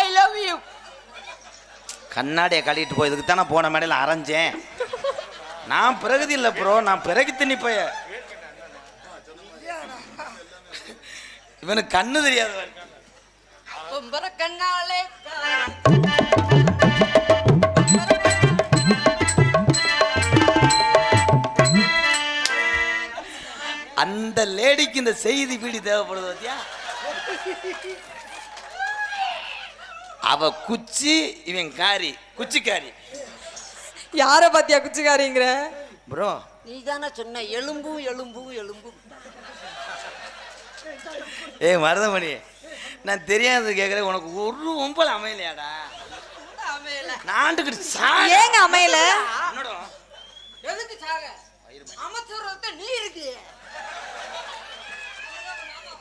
I love you கண்ணாடியை கழிட்டு போய் இதுக்கு தானே போன மேடையில் அரைஞ்சேன். நான் பிரகதி இல்லை ப்ரோ நான் பிறகு தின்னி போய இவனுக்கு கண்ணு தெரியாது. கண்ணாலே அந்த லேடிக்கு இந்த செய்தி பீடி தேவைப்படுது பாத்தியா? அவ குச்சி இவன் காரி. குச்சிக்காரி. யார பாத்தியா குச்சிக்காரிங்கிற? ப்ரோ. நீ தானே சொன்ன. எலும்பும் எலும்பும் எலும்பும். ஏய் மருதமணி நான் தெரியாதது கேட்குறேன் உனக்கு ஒரு ஒம்பல் அமையலையாடா? நாண்டுக்கிட்டு சா ஏங்க அமையல? என்னடா? எதுக்கு சாக? அமைச்சரத்தை நீ இருக்கு.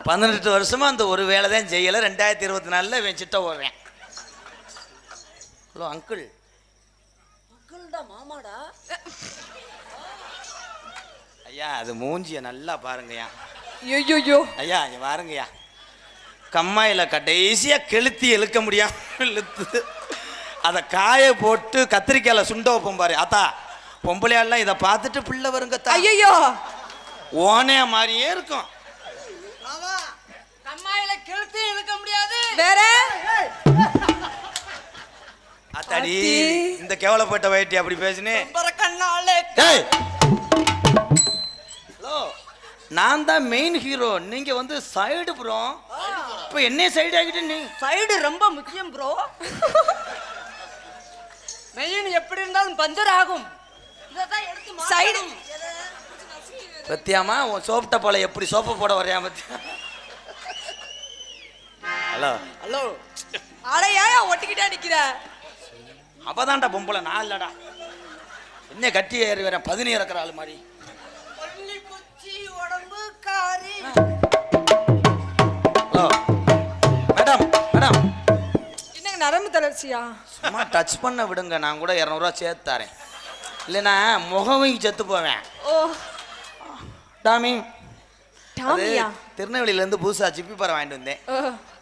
பதினெட்டு வருஷமா அந்த ஒரு வேலை தான் செய்யலை. ரெண்டாயிரத்தி இருபத்தி நாலில் இவன் சிட்ட ஓடுறேன். Hello uncle. மக்கள்டா மாமாடா. ஐயா அது மூஞ்சியை நல்லா பாருங்கய்யா. ஐயோ ஐயா இங்க பாருங்கய்யா கம்மாயில் கடைசியாக கெளுத்தி இழுக்க முடியாம இழுத்து அதை காய போட்டு கத்திரிக்காயில் சுண்ட வைப்போம் பாரு. அத்தா பொம்பளையாள்லாம் இதை பார்த்துட்டு பிள்ளை வருங்க ஐயோ ஓனே மாதிரியே இருக்கும். கம்மாயில கெளுத்து இழுக்க முடியாது. வேற? அத்தி. இந்த கேவலப்பட்ட வயிட்டி அப்படி பேசுனே. ஹலோ நான் தான் மெயின் ஹீரோ நீங்க வந்து சைடு ப்ரோ இப்போ என்ன சைடு ஆகிட்டு நீ? சைடு ரொம்ப முக்கியம் ப்ரோ மெயின் எப்படி இருந்தாலும் பஞ்சர் ஆகும். மாட்டணும். பத்தியாமா உன் சோப்பு டப்பால எப்படி சோப்பு போட வரையா பத்தியா ஹலோ. ஹலோ அடையா ஒட்டிக்கிட்டே நிக்கிற? அப்பதான்டா பொம்பளை நான் இல்லடா. என்ன கட்டி ஏறி வரேன் பதினி இறக்குற ஆள் மாதிரி. பள்ளி குச்சி உடம்பு காரி. ஹலோ. Madam madam. என்னங்க நரம்பு தளர்ச்சியா? சும்மா டச் பண்ண விடுங்க. நான் கூட இரநூறுவா சேர்த்து தரேன். இல்லைன்னா முகவையும் செத்து போவேன். ஓ. டாமி அது டாமியா? திருநெல்வேலியிலேருந்து புதுசா சிப்பி பறை வாங்கிட்டு வந்தேன். ஓ.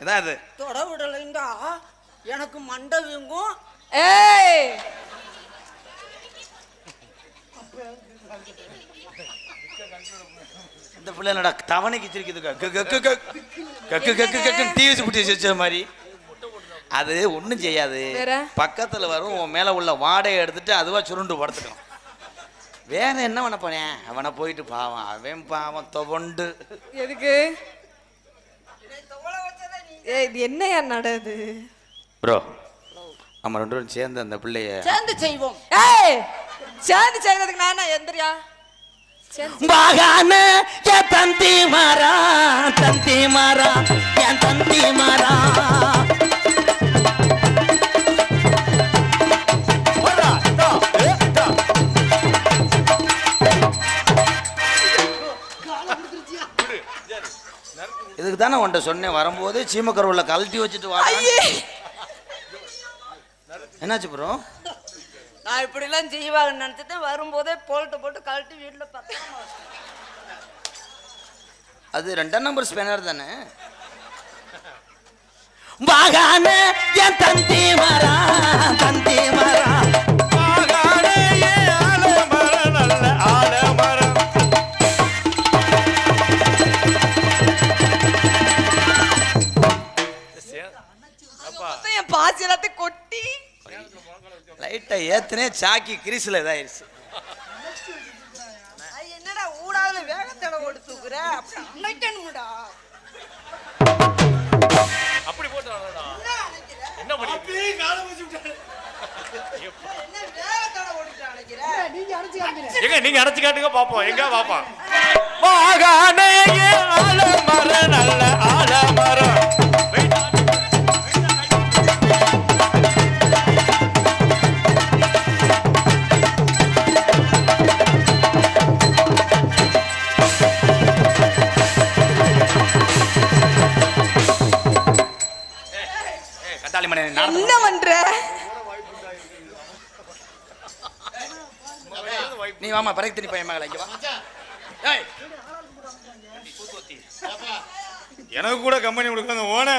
இதான் அது தொட விடலைண்டா எனக்கு மண்டை வீங்கும். ஏய் இந்த பிள்ளை என்னடா தவணைக்கு சிரிக்குது கக்கு கக்கு கக்கு கக்கு டிவி சுட்டி வச்ச மாதிரி அது ஒன்றும் செய்யாது வேற? பக்கத்தில் வரும் உன் மேலே உள்ள வாடையை எடுத்துட்டு அதுவா சுருண்டு படுத்துக்கணும் வேற என்ன பண்ண போனேன் அவனை போயிட்டு பாவம் அவன் பாவம் தொவண்டு எதுக்கு ஏய் இது என்னையா நடது ப்ரோ நம்ம ரெண்டு பேரும் சேர்ந்து அந்த பிள்ளைய சேர்ந்து செய்வோம். ஏய் சேர்ந்து செய்யறதுக்கு நான் என்ன எந்திரியா? பாகான என் தந்தி மாறா தந்தி மாறா என் தந்தி மாறா. இதுக்கு தானே உன்ட்ட சொன்னேன் வரும்போது சீமக்கருவில் கழட்டி வச்சுட்டு வா என்னாச்சு ப்ரோ நான் இப்படிலாம் செய்வாங்கன்னு நினைச்சிட்டு வரும்போதே போல்ட்டு போட்டு கழட்டி வீட்டில் பத்திரமா. அது ரெண்டாம் நம்பர் ஸ்பேனர் தானே வாகான என் தந்தி லைட்டை ஏத்துனே சாக்கி கிரிசில் இதாயிருச்சு. என்னடா ஊடாதுல வேகத்தடை ஓடி தூக்குற? அப்படி போட்டு. என்ன பண்ணி நீங்க அடைச்சு காட்டுங்க பாப்போம். எங்க பாப்போம். கட்டாளி மணி என்ன பண்ற? நீ வாமா பிறகு திருப்பி பையன் மகளை இங்க வா. ஏய். எனக்கு கூட கம்பெனி கொடுக்க ஓன